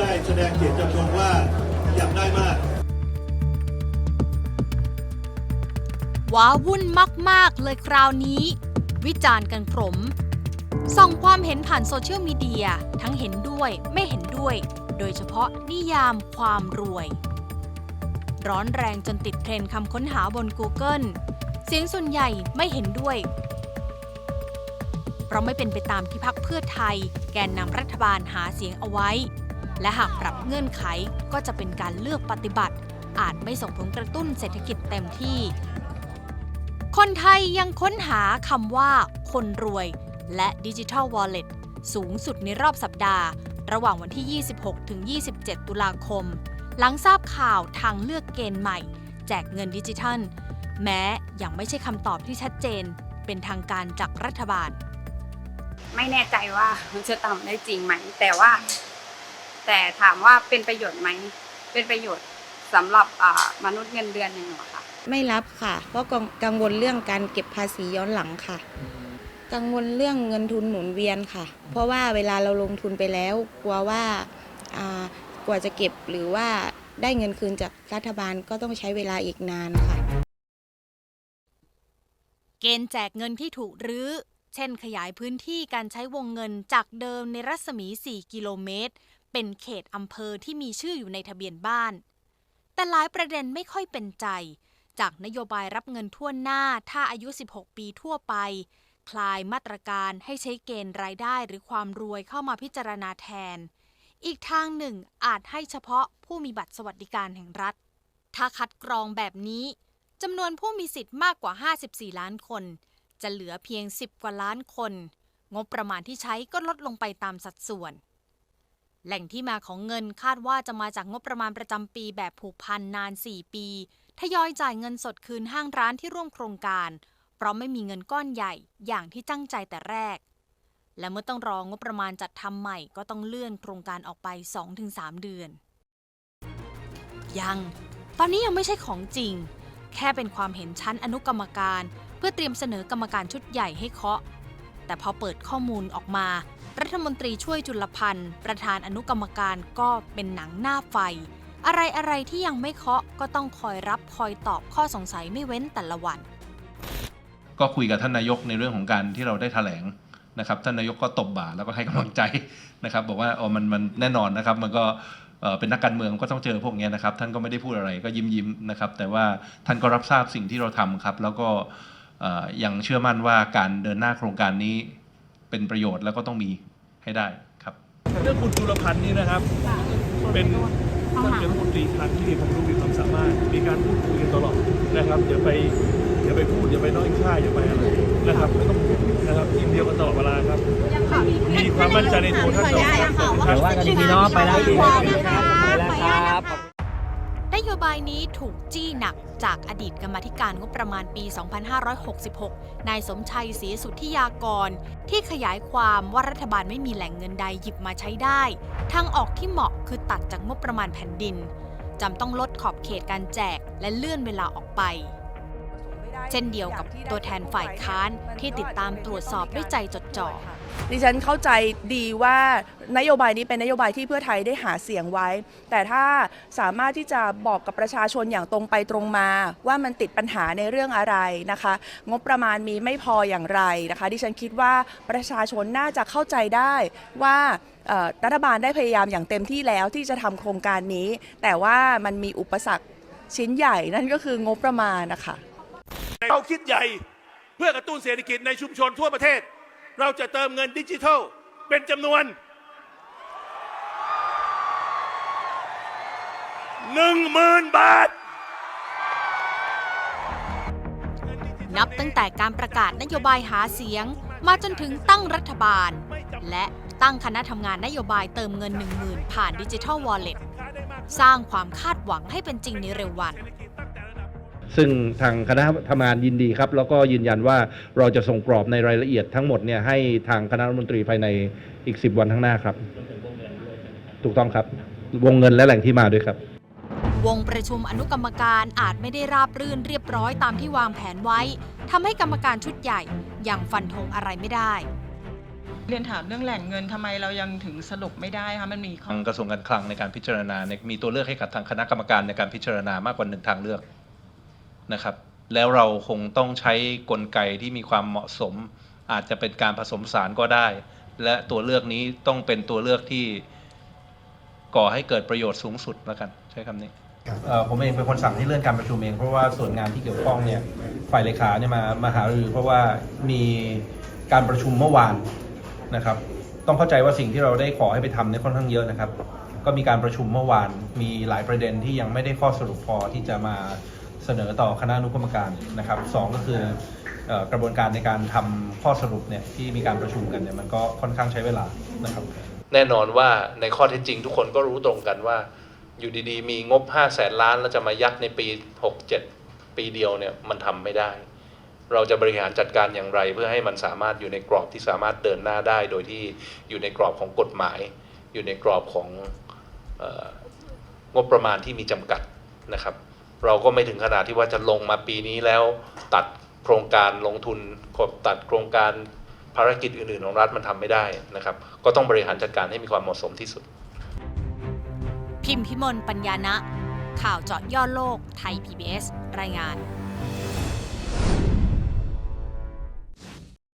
ได้แสดงเจตจำนงว่าอยากได้มากว้าวุ่นมาก ๆ เลยคราวนี้ วิจารณ์กันขมส่องความเห็นผ่านโซเชียลมีเดียทั้งเห็นด้วยไม่เห็นด้วย โดยเฉพาะนิยามความรวย ร้อนแรงจนติดเทรนด์คำค้นหาบน Google เสียงส่วนใหญ่ไม่เห็นด้วย เพราะไม่เป็นไปตามที่พักเพื่อไทย แกนนำรัฐบาลหาเสียงเอาไว้ และหากปรับเงื่อนไขก็จะเป็นการเลือกปฏิบัติ อาจไม่ส่งผลกระตุ้นเศรษฐกิจเต็มที่ คนไทยยังค้นหาคำว่า คนรวย และดิจิทัลวอลเล็ตสูงสุดในรอบสัปดาห์ ระหว่างวันที่ 26 ถึง 27 ตุลาคม หลังทราบข่าวทางเลือกเกณฑ์ใหม่ แจกเงินดิจิทัล แม้ยังไม่ใช่คำตอบที่ชัดเจน เป็นทางการจากรัฐบาล ไม่แน่ใจว่ามันจะทำได้จริงไหม แต่ว่า แต่ถามว่าเป็นประโยชน์ไหม เป็นประโยชน์สำหรับอ่ามนุษย์เงินเดือนอย่างหนูอะค่ะ ไม่รับค่ะ เพราะกังกังวลเรื่องการเก็บภาษีย้อนหลังค่ะ กังวลเรื่องเงินทุนหมุนเวียนค่ะ เพราะว่าเวลาเราลงทุนไปแล้ว กลัวว่าอ่ากว่าจะเก็บหรือว่าได้เงินคืนจากรัฐบาลก็ต้องใช้เวลาอีกนานค่ะ เกณฑ์แจกเงินที่ถูกรื้อ เช่นขยายพื้นที่การใช้วงเงินจากเดิมในรัศมี 4 กิโลเมตร เป็นเขตอำเภอที่มีชื่ออยู่ในทะเบียนบ้าน แต่หลายประเด็นไม่ค่อยเป็นใจ จากนโยบายรับเงินทั่วหน้าถ้าอายุ 16 ปีทั่วไป คลายมาตรการให้ใช้เกณฑ์รายได้หรือความรวยเข้ามาพิจารณาแทน อีกทางหนึ่งอาจให้เฉพาะผู้มีบัตรสวัสดิการแห่งรัฐ ถ้าคัดกรองแบบนี้จำนวนผู้มีสิทธิ์มากกว่า 54 ล้านคน จะเหลือเพียง 10 กว่าล้านคน งบประมาณที่ใช้ก็ลดลงไปตามสัดส่วน แหล่งที่มาของเงินคาดว่าจะมาจากงบประมาณประจำปีแบบผูกพันนาน 4 ปีทยอยจ่ายเงินสดคืนห้างร้านที่ร่วมโครงการ เพราะไม่มีเงินก้อนใหญ่อย่างที่ตั้งใจแต่แรก และเมื่อต้องรองงบประมาณจัดทำใหม่ก็ต้องเลื่อนโครงการออกไป 2-3 เดือน ยัง ตอนนี้ยังไม่ใช่ของจริง แค่เป็นความเห็นชั้นอนุกรรมการ เพื่อเตรียมเสนอกรรมการชุดใหญ่ให้เคาะ แต่พอเปิดข้อมูลออกมา รัฐมนตรีช่วยจุลพันธ์ ประธานอนุกรรมการก็เป็นหนังหน้าไฟ อะไรอะไรที่ยังไม่เคาะก็ต้องคอยรับคอยตอบข้อสงสัยไม่เว้นแต่ละวัน ก็คุยกับท่านนายกในเรื่องของการที่เราได้แถลงนะครับท่านนายกก็ตบบ่าแล้วก็ให้กำลังใจนะครับ บอกว่าอ๋อมันมันแน่นอนนะครับ มันก็เป็นนักการเมืองก็ต้องเจอพวกนี้นะครับ ท่านก็ไม่ได้พูดอะไรก็ยิ้มยิ้มนะครับ แต่ว่าท่านก็รับทราบสิ่งที่เราทำครับ แล้วก็ ยังเชื่อมั่นว่าการเดินหน้าโครงการนี้เป็นประโยชน์แล้วก็ต้องมีให้ได้ครับเรื่องคุณจุลพันธ์นี่นะครับ เป็นท่านเป็นรัฐมนตรีคลังที่มีความรู้มีความสามารถ มีการพูดคุยกันตลอดนะครับอย่าไปอย่าไปพูดอย่าไปน้อยค่าอย่าไปอะไรนะครับไม่ต้องห่วงนะครับทีมเดียวกันตลอดเวลาครับมีความมั่นใจในตัวท่านต่อครับเดี๋ยวว่ากันดีๆเนาะไปแล้วไปแล้วครับนโยบายนี้ถูกจี้หนักจากอดีตกรรมธิการงบประมาณปี 2566 นายสมชัยศรีสุทธิยากร ที่ขยายความว่ารัฐบาลไม่มีแหล่งเงินใดหยิบมาใช้ได้ ทางออกที่เหมาะคือตัดจากงบประมาณแผ่นดิน จำต้องลดขอบเขตการแจกและเลื่อนเวลาออกไป เช่นเดียวกับตัวแทนฝ่ายค้านที่ติดตามตรวจสอบด้วยใจจดจ่อดิฉันเข้าใจดีว่านโยบายนี้เป็นนโยบายที่เพื่อไทยได้หาเสียงไว้ แต่ถ้าสามารถที่จะบอกกับประชาชนอย่างตรงไปตรงมา ว่ามันติดปัญหาในเรื่องอะไรนะคะ งบประมาณมีไม่พออย่างไรนะคะ ดิฉันคิดว่าประชาชนน่าจะเข้าใจได้ว่ารัฐบาลได้พยายามอย่างเต็มที่แล้วที่จะทำโครงการนี้ แต่ว่ามันมีอุปสรรคชิ้นใหญ่นั่นก็คืองบประมาณนะคะ เราคิดใหญ่เพื่อกระตุ้นเศรษฐกิจในชุมชนทั่วประเทศ เราจะเติมเงินดิจิทัลเป็นจำนวนหนึ่งหมื่นบาท นับตั้งแต่การประกาศนโยบายหาเสียง มาจนถึงตั้งรัฐบาล และตั้งคณะทำงานนโยบายเติมเงิน 10,000 ผ่านดิจิทัลวอลเล็ตสร้างความคาดหวังให้เป็นจริงในเร็ววัน ซึ่งทางคณะทำงานยินดีครับ แล้วก็ยืนยันว่าเราจะส่งกรอบในรายละเอียดทั้งหมดเนี่ยให้ทางคณะรัฐมนตรีภายในอีก 10 วันข้างหน้าครับ ถูกต้องครับ วงเงินและแหล่งที่มาด้วยครับ วงประชุมอนุกรรมการอาจไม่ได้ราบรื่นเรียบร้อยตามที่วางแผนไว้ทำให้กรรมการชุดใหญ่ยังฟันธงอะไรไม่ได้เรียนถามเรื่องแหล่งเงินทำไมเรายังถึงสรุปไม่ได้คะมันมีข้อทางกระทรวงการคลังในการพิจารณาเนี่ยมีตัวเลือกให้กับทางคณะกรรมการในการพิจารณามากกว่าหนึ่งทางเลือก นะครับ แล้วเราคงต้องใช้กลไกที่มีความเหมาะสม อาจจะเป็นการผสมสารก็ได้ และตัวเลือกนี้ต้องเป็นตัวเลือกที่ก่อให้เกิดประโยชน์สูงสุดแล้วกัน ใช้คำนี้ผมเองเป็นคนสั่งให้เลื่อนการประชุมเอง เพราะว่าส่วนงานที่เกี่ยวข้องเนี่ยฝ่ายเลขาเนี่ยมามาหารือเพราะว่ามีการประชุมเมื่อวานนะครับ ต้องเข้าใจว่าสิ่งที่เราได้ขอให้ไปทำเนี่ยค่อนข้างเยอะนะครับ ก็มีการประชุมเมื่อวานมีหลายประเด็นที่ยังไม่ได้ข้อสรุปพอที่จะมา สนอต่อคณะอนุกรรมการนะครับสองก็คืออกระบวนการในการทำข้อสรุปเนี่ยที่มีการประชุมกันเนี่ยมันก็ค่อนข้างใช้เวลานะครับ แน่นอนว่าในข้อเท็จจริงทุกคนก็รู้ตรงกันว่า อยู่ดีๆ มีงบ 5 0 0แสนล้าน แล้วจะมายัดในปี 67 ปีเดียวเนี่ยมันทำไม่ได้ เราจะบริหารจัดการอย่างไรเพื่อให้มันสามารถอยู่ในกรอบที่สามารถเดินหน้าได้ โดยที่อยู่ในกรอบของกฎหมาย อยู่ในกรอบของงบประมาณที่มีจำกัดนะครับ เราก็ไม่ถึงขนาดที่ว่าจะลงมาปีนี้แล้วตัดโครงการลงทุนตัดโครงการภารกิจอื่นๆของรัฐมันทำไม่ได้นะครับ ก็ต้องบริหารจัดการให้มีความเหมาะสมที่สุด พิมพิมลปัญญานะ ข่าวเจาะย่อโลกไทย PBS รายงาน